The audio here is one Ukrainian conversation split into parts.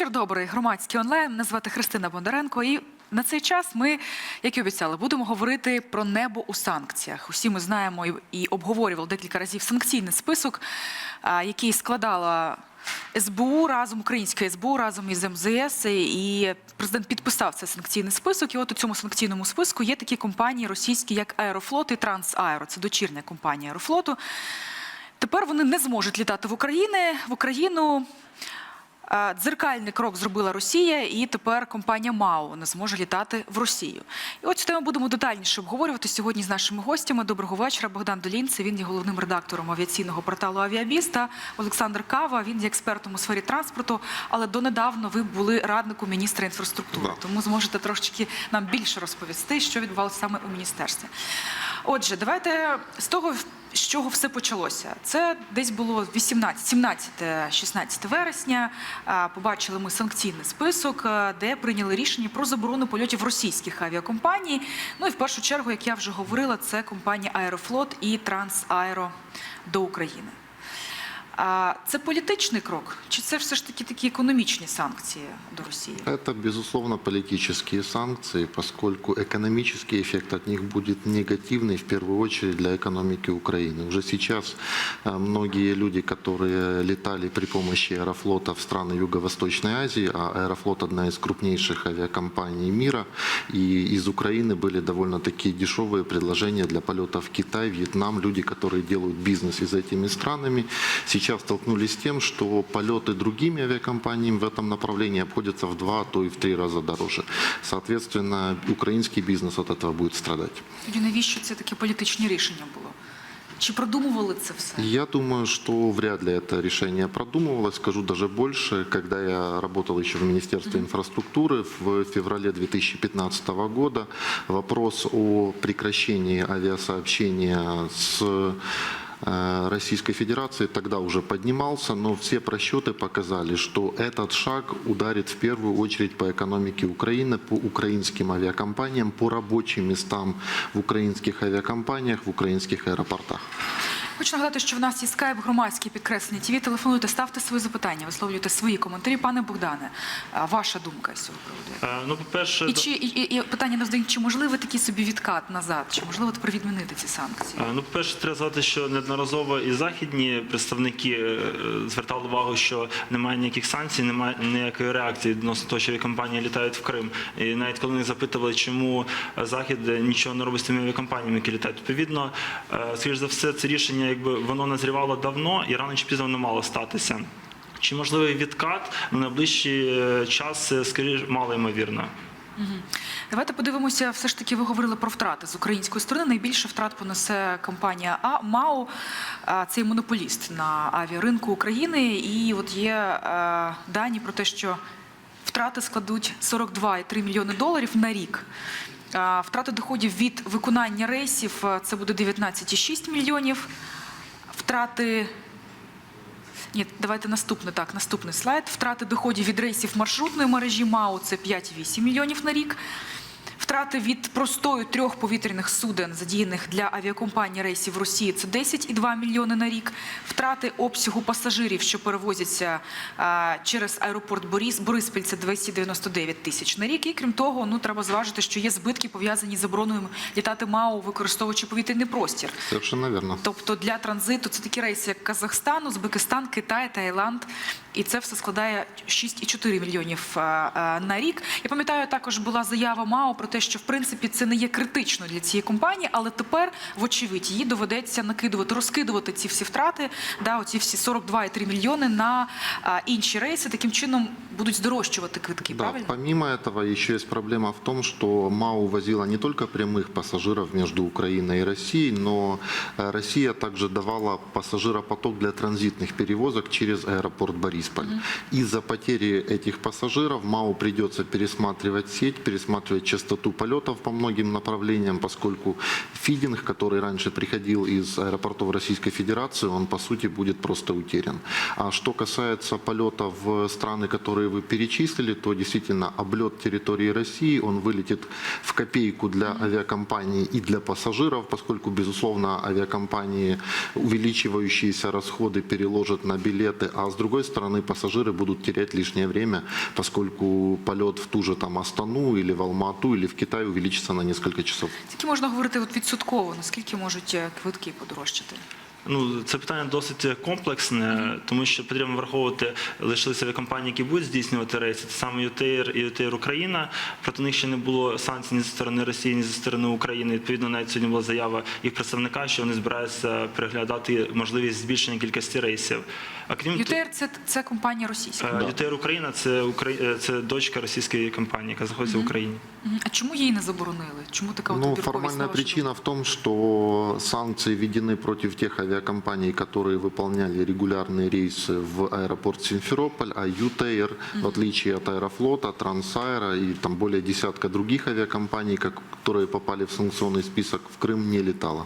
Вечір добрий, громадський онлайн. Мене звати Христина Бондаренко. І на цей час ми, як і обіцяли, будемо говорити про небо у санкціях. Усі ми знаємо і, обговорювали декілька разів санкційний список, який складала СБУ разом, українське СБУ разом із МЗС. І президент підписав цей санкційний список. І от у цьому санкційному списку є такі компанії російські, як Аерофлот і Трансаеро. Це дочірня компанія Аерофлоту. Тепер вони не зможуть літати в Україну. В Україну Дзеркальний крок зробила Росія, і тепер компанія МАУ не зможе літати в Росію. І от цю тему будемо детальніше обговорювати сьогодні з нашими гостями. Доброго вечора. Богдан Долінце. Він є головним редактором авіаційного порталу Авіабіс та Олександр Кава. Він є експертом у сфері транспорту. Але донедавна ви були радником міністра інфраструктури. Да. Тому зможете трошечки нам більше розповісти, що відбувалося саме у міністерстві. Отже, давайте з того, з чого все почалося. Це десь було 18, 17-16 вересня. Побачили ми санкційний список, де прийняли рішення про заборону польотів російських авіакомпаній. Ну і в першу чергу, як я вже говорила, це компанія Аерофлот і Трансаеро до України. А це політичний крок, чи це все ж таки такі економічні санкції до Росії? Это, безусловно, политические санкции, поскольку экономический эффект от них будет негативный, в первую очередь, для экономики Украины. Уже сейчас э, многие люди, которые летали при помощи Аэрофлота в страны Юго-Восточной Азии, а Аэрофлот одна из крупнейших авиакомпаний мира, и из Украины были довольно-таки дешевые предложения для полетов в Китай, Вьетнам. Люди, которые делают бизнес из этими странами, сейчас столкнулись с тем, что полеты другими авиакомпаниями в этом направлении обходятся в два, а то и в три раза дороже. Соответственно, украинский бизнес от этого будет страдать. Тоді навіщо це таке політичне рішення було? Чи продумували це все? Я думаю, что вряд ли это решение продумывалось. Скажу даже больше. Когда я работал еще в Министерстве инфраструктуры в феврале 2015 года, вопрос о прекращении авиасообщения с э, Российской Федерации тогда уже поднимался, но все просчеты показали, что этот шаг ударит в первую очередь по экономике Украины, по украинским авиакомпаниям, по рабочим местам в украинских авиакомпаниях, в украинских аэропортах. Хочу нагадати, що в нас є скайп громадський підкреслення ТВ. Телефонуйте, ставте свої запитання, висловлюйте свої коментарі. Пане Богдане, ваша думка з цього приводу? Е, Ну, по-перше, І чи і, і, питання задають, чи можливо такий собі відкат назад, чи можливо тепер відмінити ці санкції? е, ну, по-перше, треба сказати, що неодноразово і західні представники е, звертали увагу, що немає ніяких санкцій, немає ніякої реакції відносно того, що авіакомпанії літають в Крим. І навіть коли них запитували, чому Захід нічого не робить з тими авіакомпаніями, які літають, відповідно, скоріш за все, це рішення, якби воно назрівало давно і рано чи пізно воно мало статися. Чи можливий відкат на найближчий е, час, е, скоріш мало ймовірно. Давайте подивимося. Все ж таки, ви говорили про втрати з української сторони. Найбільше втрат понесе компанія А МАУ. А, Це є монополіст на авіаринку України. І от є е, дані про те, що втрати складуть 42,3 мільйони доларів на рік. Втрати доходів від виконання рейсів це буде 19,6 мільйонів. Втрати ні, давайте наступне. Так, наступний слайд. Втрати доходів від рейсів маршрутної мережі МАУ це 5,8 мільйонів на рік. Втрати від простою трьох повітряних суден, задіяних для авіакомпанії рейсів в Росії, це 10,2 мільйони на рік. Втрати обсягу пасажирів, що перевозяться через аеропорт Борис, Бориспіль, це 299 тисяч на рік. І крім того, ну треба зважити, що є збитки пов'язані з забороною літати МАУ, використовуючи повітряний простір. Совершенно верно. Тобто для транзиту це такі рейси, як Казахстан, Узбекистан, Китай, Таїланд. І це все складає 6,4 мільйонів а, а, на рік. Я пам'ятаю, також була заява МАО про те, що в принципі це не є критично для цієї компанії, але тепер, вочевидь, їй доведеться накидувати, розкидувати ці всі втрати, да, оці всі 42,3 мільйони на а, інші рейси. Таким чином будуть здорожчувати квитки. Да, Правильно? помимо этого еще есть проблема в том, что МАУ возила не только прямых пассажиров между Украиной и Россией, но э, Россия также давала пассажиропоток для транзитных перевозок через аэропорт Борисполь. Из-за потери этих пассажиров МАУ придется пересматривать сеть, пересматривать частоту полетов по многим направлениям, поскольку фидинг, который раньше приходил из аэропортов Российской Федерации, он по сути будет просто утерян. А что касается полетов в страны, которые вы перечислили, то действительно облет территории России, он вылетит в копейку для авиакомпаний и для пассажиров, поскольку, безусловно, авиакомпании увеличивающиеся расходы переложат на билеты, а с другой стороны, стороны пассажиры будут терять лишнее время, поскольку полет в ту же там Астану или в Алмату или в Китай увеличится на несколько часов. Скільки можна говорити от відсотково? Наскільки можуть е, квитки подорожчати? Ну, це питання досить комплексне, тому що потрібно враховувати лишилися авіакомпанії, які будуть здійснювати рейси. Це саме ЮТР і ЮТР Україна. Проти них ще не було санкцій ні зі сторони Росії, ні зі сторони України. Відповідно, навіть сьогодні була заява їх представника, що вони збираються переглядати можливість збільшення кількості рейсів. А крім того, ЮТР це, це компанія російська. е, ЮТР Україна це Украї- е, це дочка російської компанії, яка знаходиться в Україні. Мгм. А чому її не заборонили? Чому така от Ну, обірковість формальная на вашу причина в том, что санкции введены против тех авиакомпаний, которые выполняли регулярные рейсы в аэропорт Симферополь, а ЮТР, в отличие от Аэрофлота, Трансаэро и там более десятка других авиакомпаний, как- которые попали в санкционный список, в Крым не летала.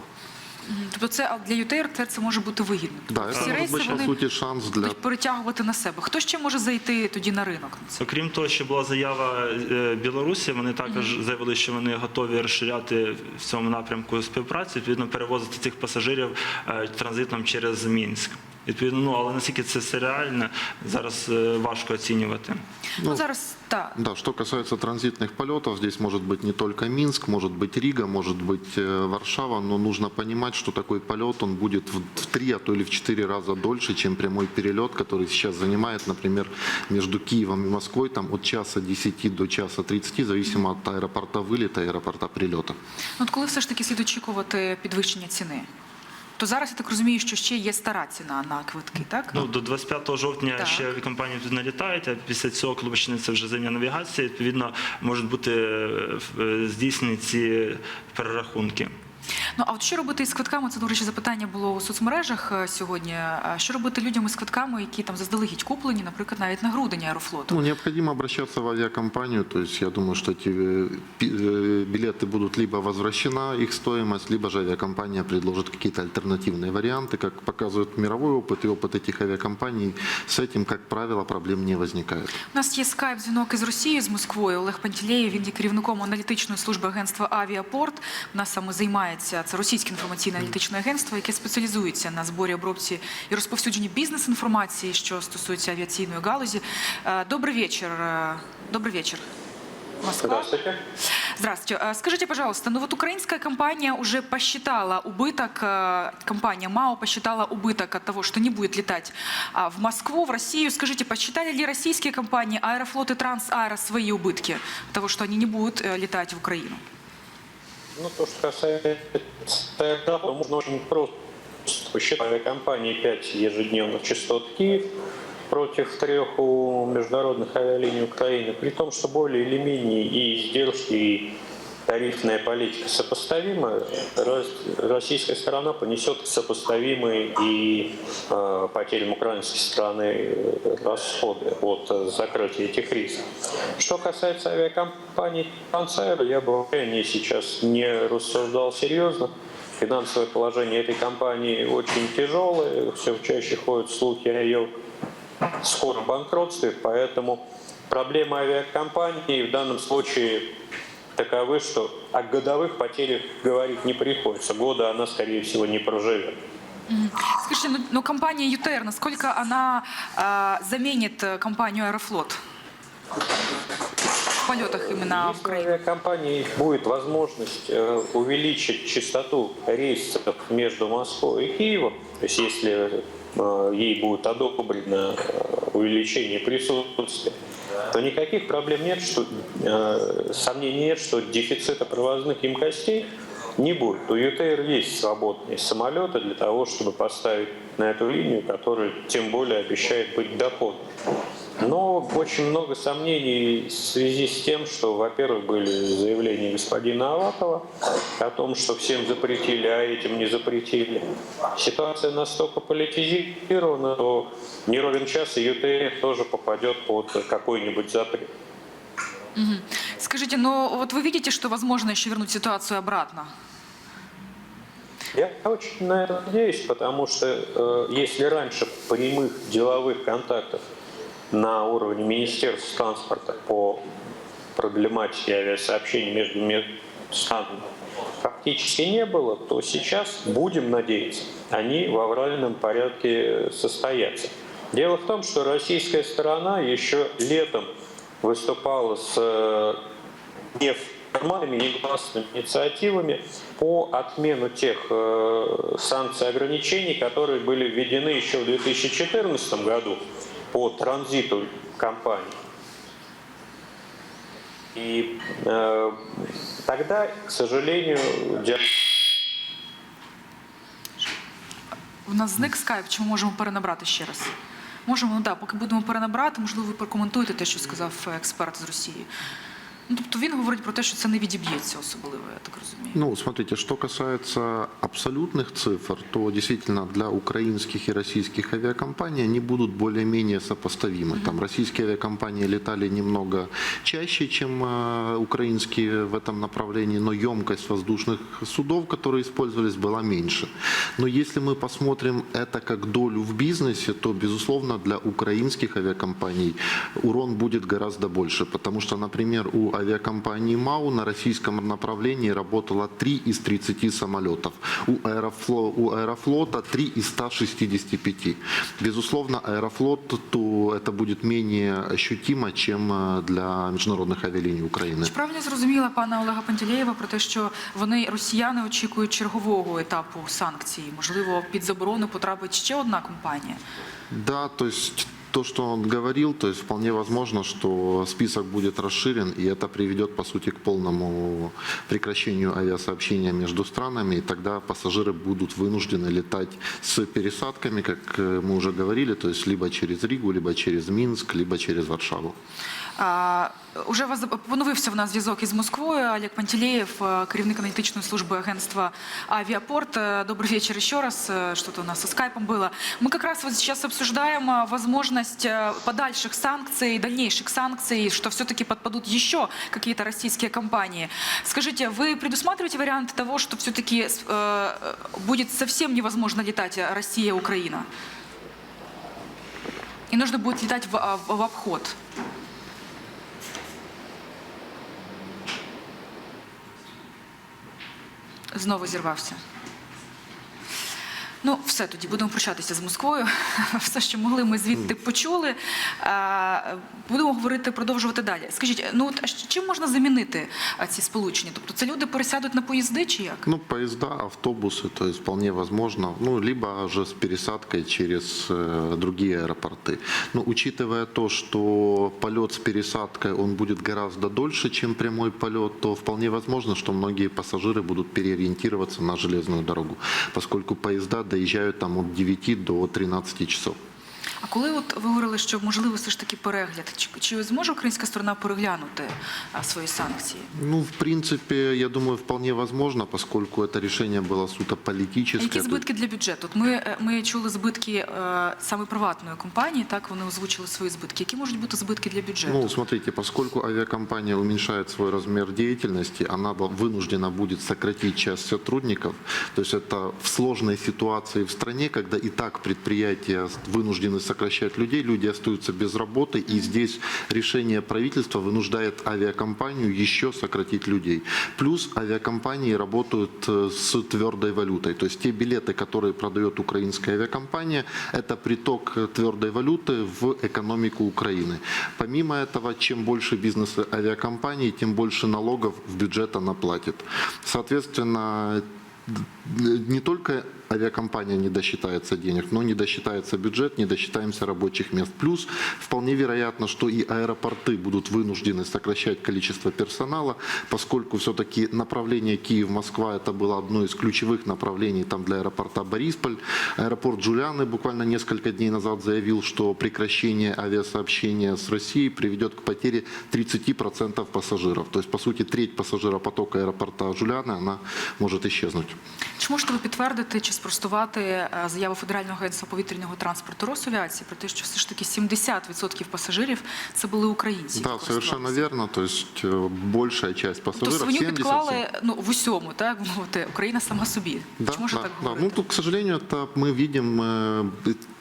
Тобто це а для ЮТР це, це може бути вигідно. Да, Тобто всі рейси по вони сути, шанс для будуть перетягувати на себе. Хто ще може зайти тоді на ринок? Окрім того, що була заява е, Білорусі, вони також заявили, що вони готові розширяти в цьому напрямку співпрацю, відповідно перевозити цих пасажирів е, транзитом через Мінськ. Відповідно, ну але наскільки це все реально, зараз е, важко оцінювати. Ну, Ну, зараз так. Да, что касается транзитных полетов, здесь может быть не только Минск, может быть Рига, может быть э, Варшава, но нужно понимать, что такой полет, он будет в, в три, а то или в четыре раза дольше, чем прямой перелет, который сейчас занимает, например, между Киевом и Москвой, там от часа 10 до часа 30, зависимо от аэропорта вылета и аэропорта прилета. Ну, от коли все ж таки слід очікувати підвищення ціни? То зараз я так розумію, що ще є стара ціна на квитки, так? Ну до 25 жовтня Так. ще компанії тут налітають, а після цього, коли почнеться вже зимня навігація, відповідно можуть бути е, е, здійснені ці перерахунки. Ну а от що робити із квитками? Це до речі, запитання було у соцмережах е, сьогодні. А Що робити людям із квитками, які там заздалегідь куплені, наприклад, навіть на грудень аерофлоту? Ну, необходимо обращаться в авиакомпанию, то есть я думаю, что эти э, пи- э, билеты будут либо возвращена их стоимость, либо же авиакомпания предложит какие-то альтернативные варианты. Как показывает мировой опыт и опыт этих авиакомпаний, с этим, как правило, проблем не возникает. У нас є скайп дзвінок із Росії з Москвою. Олег Пантілеєв, він є керівником аналітичної служби агентства Авіапорт. У нас саме займається це російське інформаційне аналітичне агентство, яке спеціалізується на зборі обробці і розповсюдженні бізнес-інформації, що стосується авіаційної галузі. Е, Добрий вечір. е, Добрий вечір. Москва. Здравствуйте. Здравствуйте. Э, Скажите, пожалуйста, ну вот украинская компания уже посчитала убыток, э, компания МАО посчитала убыток от того, что не будет летать а, в Москву, в Россию. Скажите, посчитали ли российские компании Аэрофлот и Трансаэро свои убытки от того, что они не будут э, летать в Украину? Ну, то, что касается аэропорта, можно очень просто посчитать авиакомпании 5 ежедневных частот в Киев против трех у международных авиалиний Украины, при том, что более или менее и издержки, и тарифная политика сопоставимы, Рос- российская сторона понесет сопоставимые и э, потерям украинской стороны э, расходы от э, закрытия этих рейсов. Что касается авиакомпании Трансаэро, я бы вообще о ней сейчас не рассуждал серьезно. Финансовое положение этой компании очень тяжелое, все чаще ходят слухи о ее скором банкротстве, поэтому проблемы авиакомпании в данном случае таковы, что о годовых потерях говорить не приходится. Года она, скорее всего, не проживет. Скажите, ну, ну, компания ЮТР, насколько она э, заменит э, компанию Аэрофлот в полетах именно в Если у Украину? авиакомпании будет возможность э, увеличить частоту рейсов между Москвой и Киевом, то есть если э, ей будет одобрено э, увеличение присутствия, то никаких проблем нет, что э, сомнений нет, что дефицита провозных емкостей не будет. У ЮТР есть свободные самолеты для того, чтобы поставить на эту линию, которая тем более обещает быть доходной. Но очень много сомнений в связи с тем, что, во-первых, были заявления господина Аватова о том, что всем запретили, а этим не запретили. Ситуация настолько политизирована, что не ровен час и ЮТР тоже попадет под какой-нибудь запрет. Скажите, ну вот вы видите, что возможно еще вернуть ситуацию обратно? Я очень на это надеюсь, потому что э, если раньше прямых деловых контактов на уровне Министерства транспорта по проблематике авиасообщений между ме- странами фактически не было, то сейчас, будем надеяться, они в авральном порядке состоятся. Дело в том, что российская сторона еще летом выступала с э, неформальными, негласными инициативами по отмену тех э, санкций и ограничений, которые были введены еще в 2014 году по транзиту компаний. И э, тогда, к сожалению, У нас зник скайп, чи ми можемо перенабрати ще раз? Можемо, ну так, поки будемо перенабрати, можливо, ви прокоментуєте те, що сказав е, експерт з Росії. Ну, тобто він говорить про те, що це не відіб'ється особливо, я так розумію. Ну, смотрите, что касается абсолютных цифр, то действительно для украинских и российских авиакомпаний они будут более-менее сопоставимы. Там российские авиакомпании летали немного чаще, чем э, украинские в этом направлении, но емкость воздушных судов, которые использовались, была меньше. Но если мы посмотрим это как долю в бизнесе, то, безусловно, для украинских авиакомпаний урон будет гораздо больше, потому что, например, у авиакомпании МАУ на российском направлении работало 3 из 30 самолетов, у, Аэрофло- у Аэрофлота 3 из 165. Безусловно, Аэрофлот, то это будет менее ощутимо, чем э, для международных авиалиний Украины. Чи правильно зрозуміла пана Олега Пантелєєва про те, що вони росіяни очікують чергового етапу санкцій? Можливо, під заборону потрапить ще одна компанія? Да, то есть то, что он говорил, то есть вполне возможно, что список будет расширен, и это приведет, по сути, к полному прекращению авиасообщения между странами, и тогда пассажиры будут вынуждены летать с пересадками, как э, мы уже говорили, то есть либо через Ригу, либо через Минск, либо через Варшаву. А, Уже вас поновився в нас зв'язок із Москвою. Олег Пантелеев, е, керівник аналітичної служби агентства «Авиапорт». Е, Добрый вечер еще раз. Э, Что-то у нас со скайпом было. Мы как раз вот сейчас обсуждаем э, возможность э, подальших санкций, дальнейших санкций, что все-таки подпадут еще какие-то российские компании. Скажите, вы предусматриваете вариант того, что все-таки э, будет совсем невозможно летать Россия-Украина? И нужно будет летать в, а, в обход? Знову зірвався. Ну, все тоді будемо прощатися з Москвою. Все, що могли, ми звідти почули. Е, Будемо говорити, продовжувати далі. Скажіть, ну от а щ- чим можна замінити е, ці сполучення? Тобто це люди пересядуть на поїзди чи як? Ну, поезда, автобусы, то есть вполне возможно, ну, либо же с пересадкой через э, другие аэропорты. Но учитывая то, что полет с пересадкой, он будет гораздо дольше, чем прямой полет, то вполне возможно, что многие пассажиры будут переориентироваться на железную дорогу, поскольку поезда доезжают там от 9 до 13 часов. А коли от ви говорили, що можливо все ж таки перегляд, чи, чи зможе українська сторона переглянути а, свої санкції? Ну, в принципе, я думаю, вполне возможно, поскольку это решение было суто А политическое. які збитки для бюджету? От ми, е, ми чули збитки е, саме приватної компанії, так вони озвучили свої збитки. Які можуть бути збитки для бюджету? Ну, смотрите, поскольку авиакомпания уменьшает свой размер деятельности, она бо- вынуждена будет сократить часть сотрудников. То есть это в сложной ситуации в стране, когда и так предприятия вынуждены Сокращать людей, люди остаются без работы, и здесь решение правительства вынуждает авиакомпанию еще сократить людей. Плюс авиакомпании работают э, с твердой валютой. То есть те билеты, которые продает украинская авиакомпания, это приток э, твердой валюты в экономику Украины. Помимо этого, чем больше бизнес авиакомпаний, тем больше налогов в бюджет она платит. Соответственно, не только авиакомпания не досчитается денег, но не досчитается бюджет, не досчитаемся рабочих мест. Плюс вполне вероятно, что и аэропорты будут вынуждены сокращать количество персонала, поскольку все-таки направление Киев-Москва это было одно из ключевых направлений там для аэропорта Борисполь. Аэропорт Джулианы буквально несколько дней назад заявил, что прекращение авиасообщения с Россией приведет к потере 30% пассажиров. То есть, по сути, треть пассажиропотока аэропорта Джулианы, она может исчезнуть. Чи можете ви підтвердити спростувати е, заяву Федерального агентства повітряного транспорту Росавіації про те, що все ж таки 70% пасажирів це були українці? Да, які совершенно користувалися? верно. То есть э, большая часть Тобто пассажиров, свиню 70 підклали ну в усьому, так би мовити, Україна сама собі. Да, чи можна да, так да. говорити? Ну, тут, к сожалению, это мы видим э,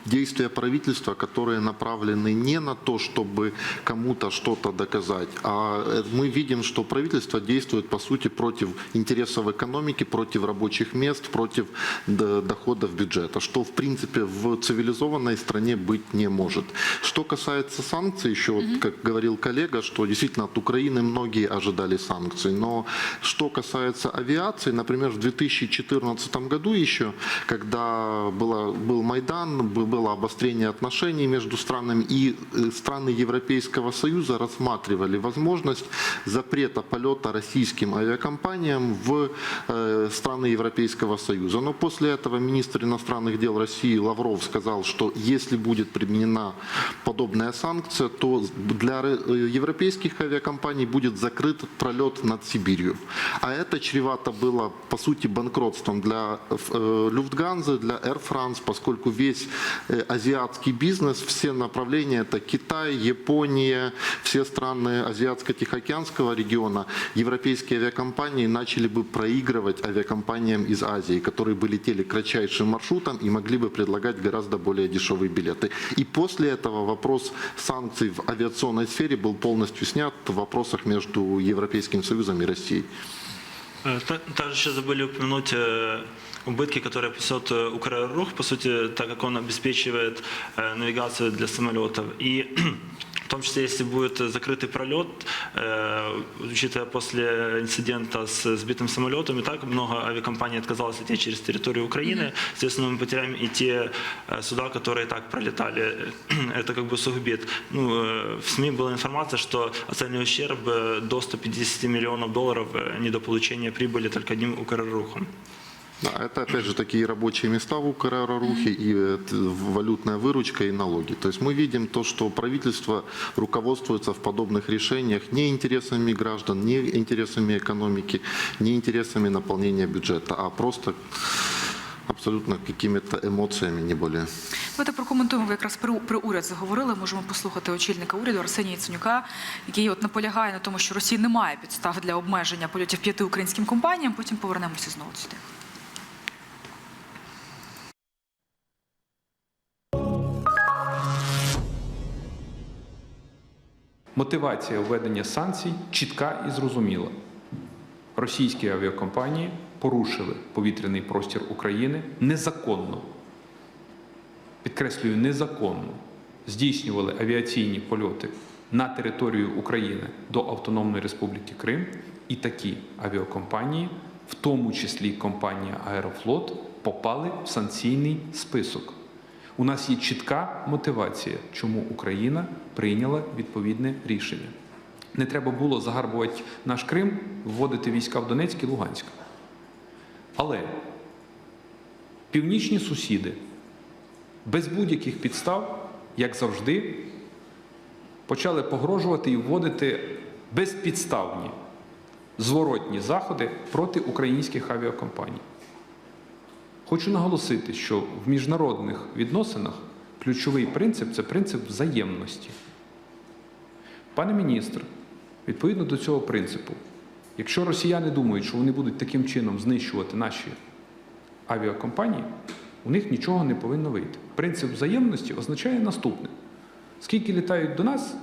действия правительства, которые направлены не на то, чтобы кому-то что-то доказать, а э, мы видим, что правительство действует, по сути, против интересов экономики, против рабочих мест, против доходов бюджета, что в принципе в цивилизованной стране быть не может. Что касается санкций, еще вот, как говорил коллега, что действительно от Украины многие ожидали санкций, но что касается авиации, например, в 2014 году еще, когда было, был Майдан, б- было обострение отношений между странами, и э, страны Европейского Союза рассматривали возможность запрета полета российским авиакомпаниям в э, страны Европейского Союза. Но после этого министр иностранных дел России Лавров сказал, что если будет применена подобная санкция, то для э, европейских авиакомпаний будет закрыт пролет над Сибирью. А это чревато было, по сути, банкротством для Люфтганзы, для Air France, поскольку весь азиатский бизнес, все направления, это Китай, Япония, все страны Азиатско-Тихоокеанского региона, европейские авиакомпании начали бы проигрывать авиакомпаниям из Азии, которые бы летели кратчайшим маршрутом и могли бы предлагать гораздо более дешевые билеты. И после этого вопрос санкций в авиационной сфере был полностью снят в вопросах между Европейским Союзом и Россией. Э, та- Также еще забыли упомянуть э, убытки, которые понесет э, Украрух, по сути, так как он обеспечивает э, навигацию для самолетов. И в том числе, если будет закрытый пролет, э, учитывая после инцидента с сбитым самолетом, и так много авиакомпаний отказалось лететь через территорию Украины, соответственно, мы потеряем и те э, суда, которые так пролетали. Это как бы усугубит. Ну, э, в СМИ была информация, что оцениваемый ущерб э, до 150 миллионов долларов э, недополучения прибыли только одним Укррухом. Да, это опять же такие рабочие места в Укррухе и э, т- валютная выручка и налоги. То есть мы видим то, что правительство руководствуется в подобных решениях не интересами граждан, не интересами экономики, не интересами наполнения бюджета, а просто абсолютно какими-то эмоциями, не более. Давайте прокоментуємо. Ви якраз про, про уряд заговорили. Можемо послухати очільника уряду Арсенія Яценюка, який от наполягає на тому, що Росії немає підстав для обмеження польотів п'яти українським компаніям. Потім повернемося знову сюди. Мотивація введення санкцій чітка і зрозуміла. Російські авіакомпанії порушили повітряний простір України незаконно. Підкреслюю, незаконно здійснювали авіаційні польоти на територію України до Автономної Республіки Крим, і такі авіакомпанії, в тому числі компанія Аерофлот, попали в санкційний список. У нас є чітка мотивація, чому Україна прийняла відповідне рішення. Не треба було загарбувати наш Крим, вводити війська в Донецьк і Луганськ. Але північні сусіди без будь-яких підстав, як завжди, почали погрожувати і вводити безпідставні зворотні заходи проти українських авіакомпаній. Хочу наголосити, що в міжнародних відносинах ключовий принцип це принцип взаємності. Пане міністр, відповідно до цього принципу, якщо росіяни думають, що вони будуть таким чином знищувати наші авіакомпанії, у них нічого не повинно вийти. Принцип взаємності означає наступне: скільки літають до нас,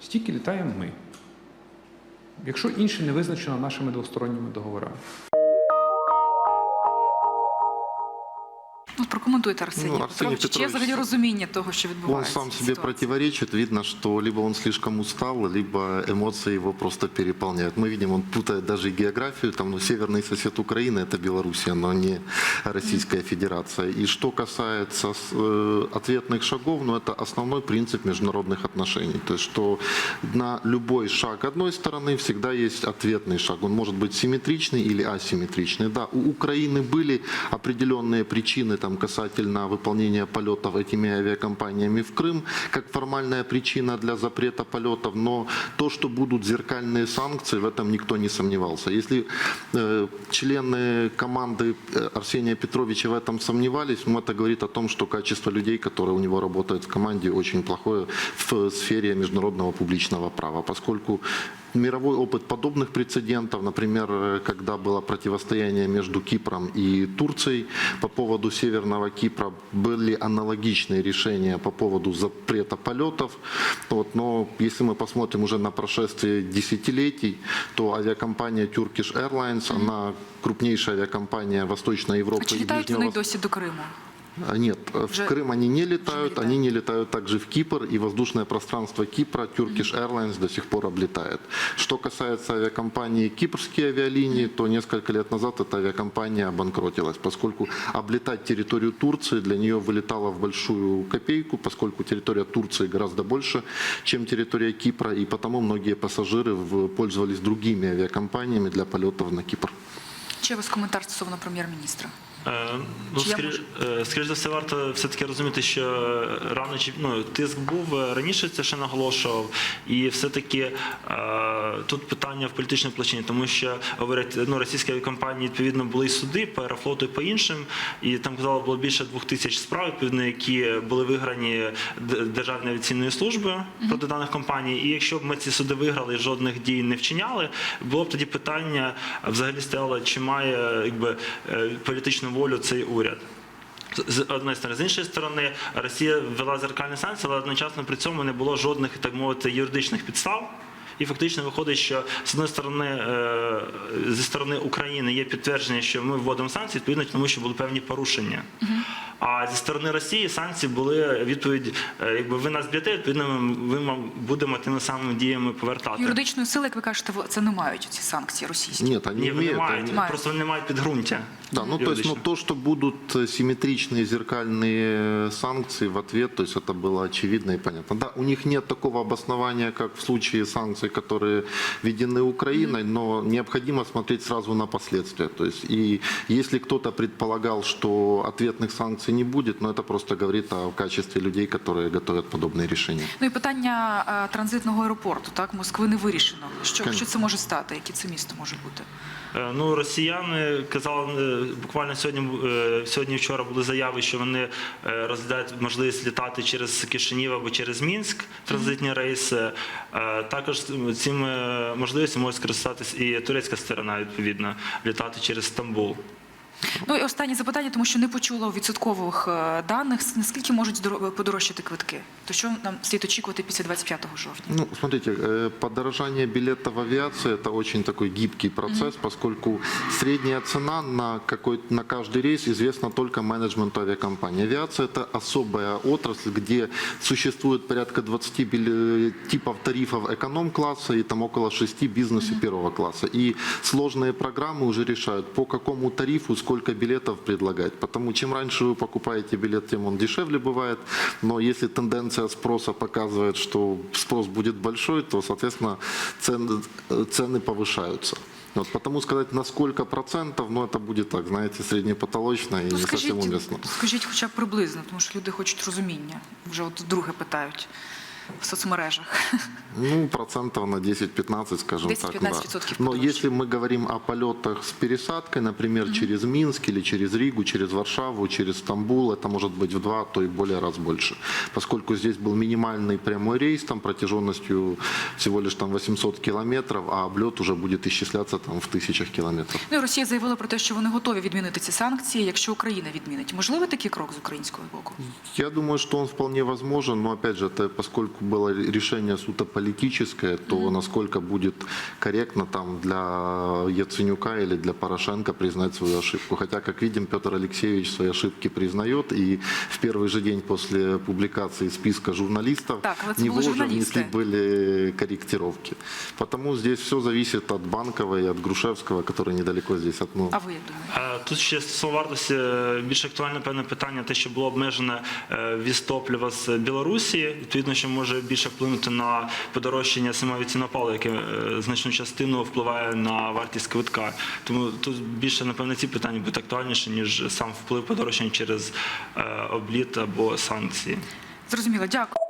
стільки літаємо ми. Якщо інше не визначено нашими двосторонніми договорами. Ну, прокоментуйте Арсеній Ну, Арсеній Петрович. Чи є Петрович, взагалі розуміння того, що Он відбувається? сам в себе ситуації? противоречит. Видно, что либо он слишком устал, либо эмоции его просто переполняют. Мы видим, он путает даже и географию. Там, ну, северный сосед Украины – это Белоруссия, но не Российская Федерация. И что касается с- э, ответных шагов, ну, это основной принцип международных отношений. То есть, что на любой шаг одной стороны всегда есть ответный шаг. Он может быть симметричный или асимметричный. Да, у Украины были определенные причины там, касательно выполнения полетов этими авиакомпаниями в Крым, как формальная причина для запрета полетов, но то, что будут зеркальные санкции, в этом никто не сомневался. Если э, члены команды э, Арсения Петровича в этом сомневались, ну, это говорит о том, что качество людей, которые у него работают в команде, очень плохое в сфере международного публичного права, поскольку Мировой опыт подобных прецедентов, например, э, когда было противостояние между Кипром и Турцией по поводу Северного Кипра, были аналогичные решения по поводу запрета полетов. Вот, но если мы посмотрим уже на прошествие десятилетий, то авиакомпания Turkish Airlines, она крупнейшая авиакомпания Восточной Европы чи и літають Ближнего вони досі до Криму? А, Нет, э, в Уже- Крым они не летают, летают. они не летают также в Кипр, и воздушное пространство Кипра Turkish Airlines до сих пор облетает. Что касается авиакомпании Кипрские авиалинии, то несколько лет назад эта авиакомпания обанкротилась, поскольку облетать территорию Турции для нее вылетало в большую копейку, поскольку территория Турции гораздо больше, чем территория Кипра, и потому многие пассажиры в- пользовались другими авиакомпаниями для полетов на Кипр. Чи у вас коментар стосовно прем'єр-міністра? Е, Ну, скоріш, е, скоріш за все, варто все-таки розуміти, що рано чи ну, тиск був е, раніше це ще наголошував, і все-таки тут питання в політичній площині, тому що говорять, ну російські авіакомпанії відповідно були і суди по аерофлоту і по іншим, і там казали, було більше двох тисяч справ, відповідно, які були виграні Державною авіаційною службою проти даних компаній. І якщо б ми ці суди виграли і жодних дій не вчиняли, було б тоді питання взагалі стояло, чи має якби е, політичну волю цей уряд. З одної сторони, з іншої сторони, Росія ввела зеркальні санкції, але одночасно при цьому не було жодних, так мовити, юридичних підстав. І фактично виходить, що з однієї сторони, е, зі сторони України є підтвердження, що ми вводимо санкції, відповідно тому, що були певні порушення. А зі сторони Росії санкції були відповідь, е, якби ви нас б'єте, відповідно ми ми будемо тими самими діями повертати. Юридичної сили, як ви кажете, ви- це не мають ці санкції російські. Нет, они Ні, вони имеют, мають, они- Мають. просто вони не мають підґрунтя. Да, ну то есть, ну юридичного. то, что будут э, симметричные зеркальные санкции в ответ, то есть это было очевидно и понятно. Да, у них нет такого обоснования, как в случае санкций, которые введены Украиной, но необходимо смотреть сразу на последствия. То есть и если кто-то предполагал, что ответных санкций не будет, но это просто говорит о качестве людей, которые готовят подобные решения. Ну і питання е, транзитного аеропорту, так, Москви не вирішено. Що, Конечно. що це може стати? Яке це місто може бути? Е, Ну, росіяни казали е, буквально сьогодні, е, сьогодні вчора були заяви, що вони е, розглядають можливість літати через Кишинів або через Мінськ транзитні рейси. Е, також цими можливістю може скористатись і турецька сторона, відповідно, літати через Стамбул. Ну і останнє запитання, тому що не почула відсоткових е, даних. Наскільки можуть здоро- подорожчати квитки? То що нам слід очікувати після 25 жовтня? Ну, смотрите, э, подорожание билета в авиации – это очень такой гибкий процесс, поскольку средняя цена на, какой, на каждый рейс известна только менеджменту авиакомпании. Авиация – это особая отрасль, где существует порядка 20 били- типов тарифов эконом-класса и там около 6 бизнеса первого класса. И сложные программы уже решают, по какому тарифу сколько билетов предлагать. Потому чем раньше вы покупаете билет, тем он дешевле бывает. Но если тенденция спроса показывает, что спрос будет большой, то, соответственно, цены, цены повышаются. Вот, потому сказать, на сколько процентов, ну, это будет так, знаете, среднепотолочно и Ну не совсем скажіть, уместно. скажіть хоча б приблизно, тому що люди хочуть розуміння. Вже от друге питають в соцмережах. Ну, процентов на 10-15, скажем 10-15% так. Да. Но подороже. если мы говорим о полетах с пересадкой, например, через Минск или через Ригу, через Варшаву, через Стамбул, это может быть в два, то и более раз больше. Поскольку здесь был минимальный прямой рейс, там протяженностью всего лишь там 800 километров, а облет уже будет исчисляться там в тысячах километров. Ну і Росія заявила про те, що вони готові відмінити ці санкції, якщо Україна відмінить. Можливий такий крок з українського боку? Я думаю, что он вполне возможен, но опять же, это поскольку было решение суто политическое, то насколько будет корректно там для Яценюка или для Порошенко признать свою ошибку. Хотя, как видим, Петр Алексеевич свои ошибки признает, и в первый же день после публикации списка журналистов Так, вот это в него были уже журналисты. внесли были корректировки. Потому здесь все зависит от Банковой и от Грушевского, который недалеко здесь от ну, А ви як думаєте? Е, Тут ще стосовно вартості е, більш актуальне певне питання, те, що було обмежене е, ввіз топлива з Білорусі, відповідно, що може більше вплинути на подорожчання авіаційного палива, яке е, значну частину впливає на вартість квитка. Тому тут більше напевно ці питання будуть актуальніші ніж сам вплив подорожчання через е, обліт або санкції. Зрозуміло, дякую.